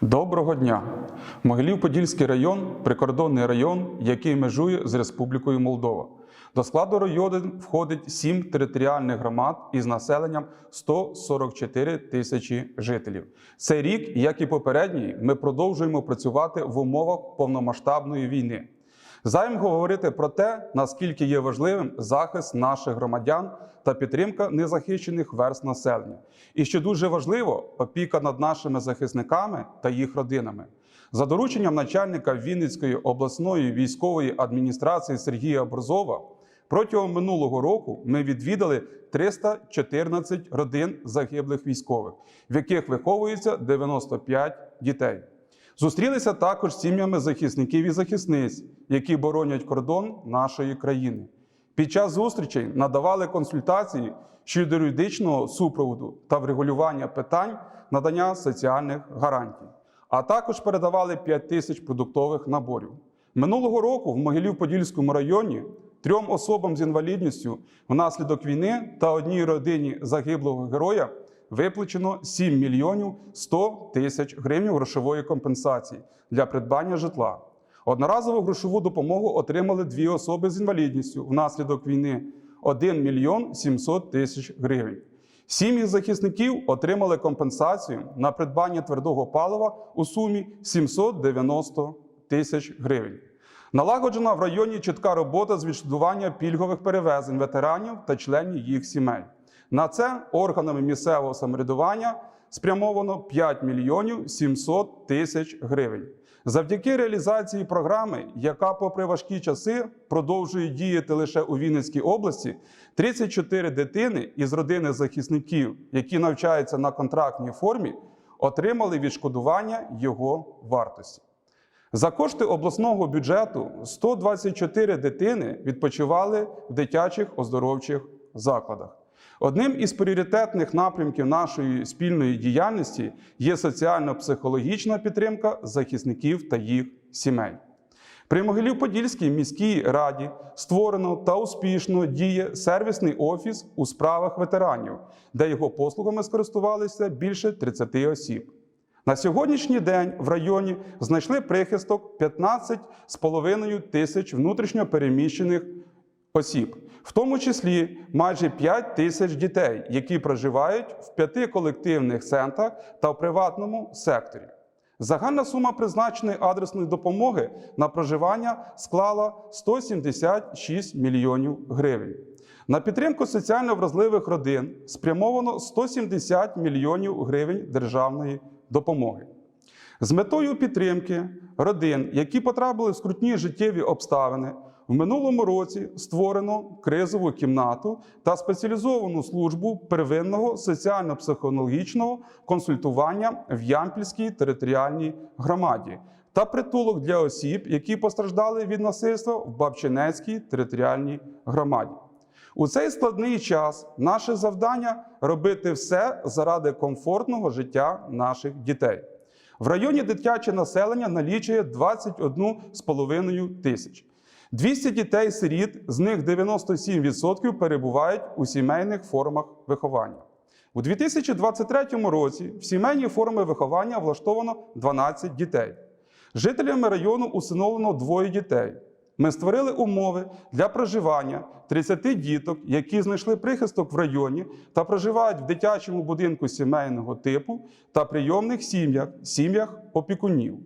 Доброго дня! Могилів-Подільський район прикордонний район, який межує з Республікою Молдова. До складу району входить сім територіальних громад із населенням 144 тисячі жителів. Цей рік, як і попередній, ми продовжуємо працювати в умовах повномасштабної війни. Займ говорити про те, наскільки є важливим захист наших громадян та підтримка незахищених верст населення, і що дуже важливо, опіка над нашими захисниками та їх родинами. За дорученням начальника Вінницької обласної військової адміністрації Сергія Борзова, протягом минулого року ми відвідали 314 родин загиблих військових, в яких виховується 95 дітей. Зустрілися також з сім'ями захисників і захисниць, які боронять кордон нашої країни. Під час зустрічей надавали консультації щодо юридичного супроводу та врегулювання питань надання соціальних гарантій, а також передавали 5 тисяч продуктових наборів. Минулого року в Могилів-Подільському районі трьом особам з інвалідністю внаслідок війни та одній родині загиблого героя виплачено 7 мільйонів 100 тисяч гривень грошової компенсації для придбання житла. Одноразову грошову допомогу отримали дві особи з інвалідністю внаслідок війни 1 мільйон 700 тисяч гривень. Сім'ї захисників отримали компенсацію на придбання твердого палива у сумі 790 тисяч гривень. Налагоджена в районі чітка робота з відшкодування пільгових перевезень ветеранів та членів їх сімей. На це органами місцевого самоврядування спрямовано 5 мільйонів 700 тисяч гривень. Завдяки реалізації програми, яка, попри важкі часи, продовжує діяти лише у Вінницькій області, 34 дитини із родини захисників, які навчаються на контрактній формі, отримали відшкодування його вартості. За кошти обласного бюджету 124 дитини відпочивали в дитячих оздоровчих закладах. Одним із пріоритетних напрямків нашої спільної діяльності є соціально-психологічна підтримка захисників та їх сімей. При Могилів-Подільській міській раді створено та успішно діє сервісний офіс у справах ветеранів, де його послугами скористувалися більше 30 осіб. На сьогоднішній день в районі знайшли прихисток 15,5 тисяч внутрішньо переміщених осіб, в тому числі майже 5 тисяч дітей, які проживають в п'яти колективних центрах та в приватному секторі. Загальна сума призначеної адресної допомоги на проживання склала 176 мільйонів гривень. На підтримку соціально вразливих родин спрямовано 170 мільйонів гривень державної допомоги. З метою підтримки родин, які потрапили в скрутні життєві обставини, в минулому році створено кризову кімнату та спеціалізовану службу первинного соціально-психологічного консультування в Ямпільській територіальній громаді та притулок для осіб, які постраждали від насильства в Бабчинецькій територіальній громаді. У цей складний час наше завдання робити все заради комфортного життя наших дітей. В районі дитяче населення налічує 21,5 тисяч. 200 дітей-сиріт, з них 97% перебувають у сімейних формах виховання. У 2023 році в сімейні форми виховання влаштовано 12 дітей. Жителями району усиновлено двоє дітей. Ми створили умови для проживання 30 діток, які знайшли прихисток в районі та проживають в дитячому будинку сімейного типу та прийомних сім'ях, сім'ях опікунів.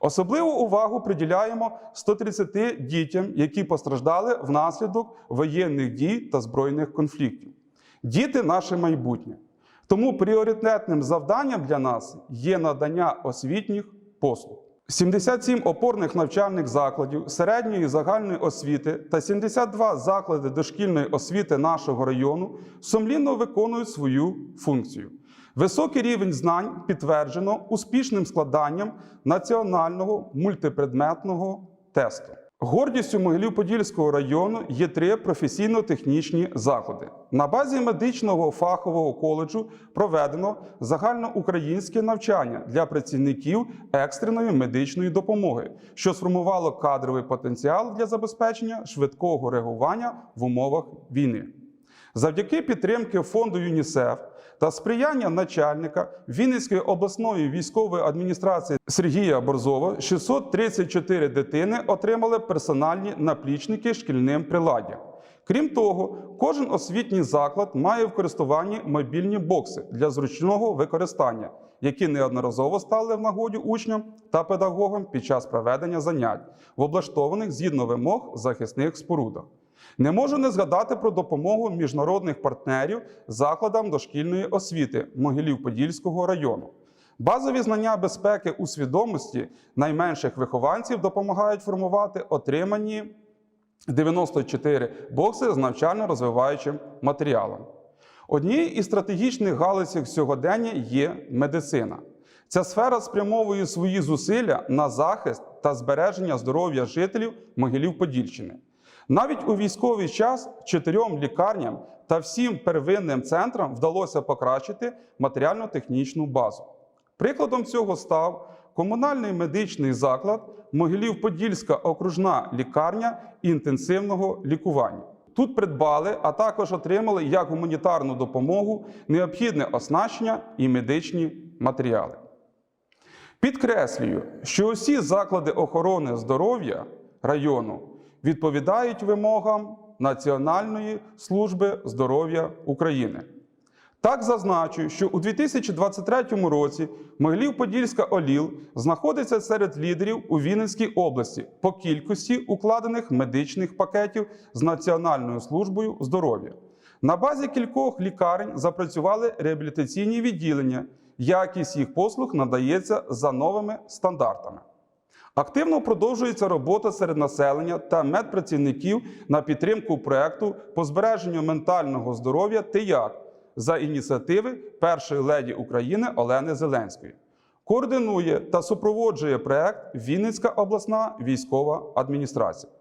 Особливу увагу приділяємо 130 дітям, які постраждали внаслідок воєнних дій та збройних конфліктів. Діти наше майбутнє. Тому пріоритетним завданням для нас є надання освітніх послуг. 77 опорних навчальних закладів середньої загальної освіти та 72 заклади дошкільної освіти нашого району сумлінно виконують свою функцію. Високий рівень знань підтверджено успішним складанням національного мультипредметного тесту. Гордістю Могилів-Подільського району є три професійно-технічні заклади. На базі медичного фахового коледжу проведено загальноукраїнське навчання для працівників екстреної медичної допомоги, що сформувало кадровий потенціал для забезпечення швидкого реагування в умовах війни. Завдяки підтримки фонду ЮНІСЕФ та сприяння начальника Вінницької обласної військової адміністрації Сергія Борзова 634 дитини отримали персональні наплічники шкільним приладдям. Крім того, кожен освітній заклад має в користуванні мобільні бокси для зручного використання, які неодноразово стали в нагоді учням та педагогам під час проведення занять в облаштованих згідно вимог захисних спорудах. Не можу не згадати про допомогу міжнародних партнерів закладам дошкільної освіти Могилів-Подільського району. Базові знання безпеки у свідомості найменших вихованців допомагають формувати отримані 94 бокси з навчально-розвиваючим матеріалом. Однією із стратегічних галузей сьогодення є медицина. Ця сфера спрямовує свої зусилля на захист та збереження здоров'я жителів Могилів-Подільщини. Навіть у військовий час чотирьом лікарням та всім первинним центрам вдалося покращити матеріально-технічну базу. Прикладом цього став комунальний медичний заклад Могилів-Подільська окружна лікарня інтенсивного лікування. Тут придбали, а також отримали як гуманітарну допомогу необхідне оснащення і медичні матеріали. Підкреслюю, що усі заклади охорони здоров'я району відповідають вимогам Національної служби здоров'я України. Так зазначу, що у 2023 році Могилів-Подільська ОЛІЛ знаходиться серед лідерів у Вінницькій області по кількості укладених медичних пакетів з Національною службою здоров'я. На базі кількох лікарень запрацювали реабілітаційні відділення. Якість їх послуг надається за новими стандартами. Активно продовжується робота серед населення та медпрацівників на підтримку проекту по збереженню ментального здоров'я ТИЯК за ініціативи першої леді України Олени Зеленської. Координує та супроводжує проект Вінницька обласна військова адміністрація.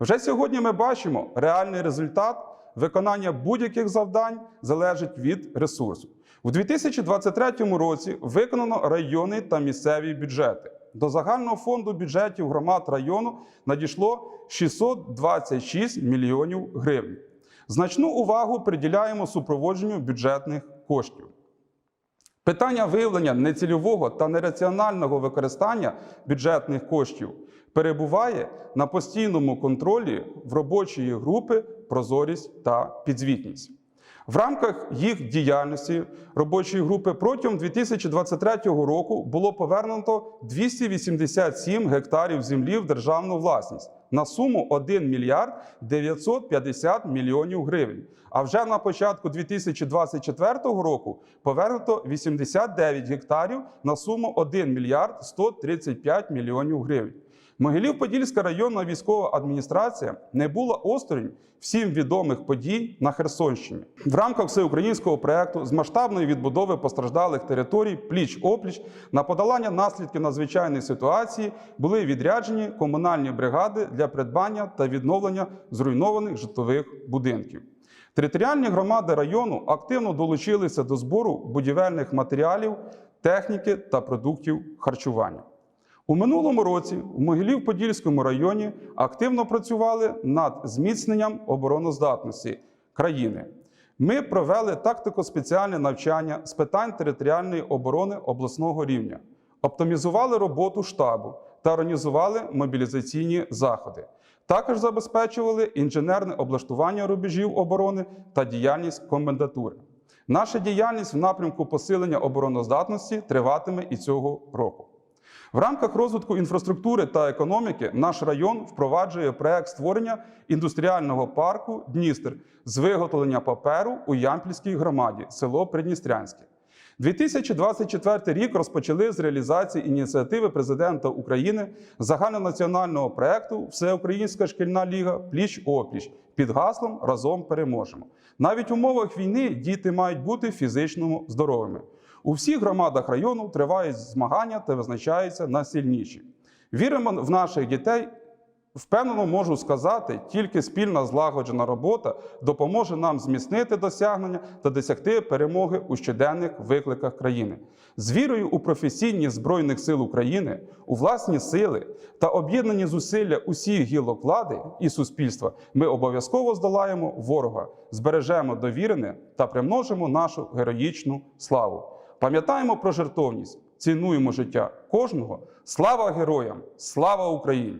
Вже сьогодні ми бачимо реальний результат виконання будь-яких завдань залежить від ресурсу. У 2023 році виконано районні та місцеві бюджети. До загального фонду бюджетів громад району надійшло 626 мільйонів гривень. Значну увагу приділяємо супроводженню бюджетних коштів. Питання виявлення нецільового та нераціонального використання бюджетних коштів перебуває на постійному контролі в робочої групи прозорість та підзвітність. В рамках їх діяльності робочої групи протягом 2023 року було повернуто 287 гектарів землі в державну власність на суму 1 мільярд 950 мільйонів гривень. А вже на початку 2024 року повернуто 89 гектарів на суму 1 мільярд 135 мільйонів гривень. Могилів-Подільська районна військова адміністрація не була осторонь всім відомих подій на Херсонщині. В рамках всеукраїнського проекту з масштабної відбудови постраждалих територій пліч-опліч на подолання наслідків надзвичайної ситуації були відряджені комунальні бригади для придбання та відновлення зруйнованих житлових будинків. Територіальні громади району активно долучилися до збору будівельних матеріалів, техніки та продуктів харчування. У минулому році в Могилів-Подільському районі активно працювали над зміцненням обороноздатності країни. Ми провели тактико-спеціальне навчання з питань територіальної оборони обласного рівня, оптимізували роботу штабу та організували мобілізаційні заходи. Також забезпечували інженерне облаштування рубежів оборони та діяльність комендатури. Наша діяльність в напрямку посилення обороноздатності триватиме і цього року. В рамках розвитку інфраструктури та економіки наш район впроваджує проект створення індустріального парку Дністр з виготовлення паперу у Ямпільській громаді, село Придністрянське. 2024 рік розпочали з реалізації ініціативи президента України загальнонаціонального проекту Всеукраїнська шкільна ліга пліч опліч під гаслом Разом переможемо. Навіть в умовах війни діти мають бути фізично здоровими. У всіх громадах району тривають змагання та визначаються на сильніші. Віримо в наших дітей Впевнено можу сказати, тільки спільна злагоджена робота допоможе нам зміцнити досягнення та досягти перемоги у щоденних викликах країни. З вірою у професійність Збройних сил України, у власні сили та об'єднані зусилля усіх гілок влади і суспільства ми обов'язково здолаємо ворога, збережемо довірене та примножимо нашу героїчну славу. Пам'ятаємо про жертовність, цінуємо життя кожного. Слава героям! Слава Україні!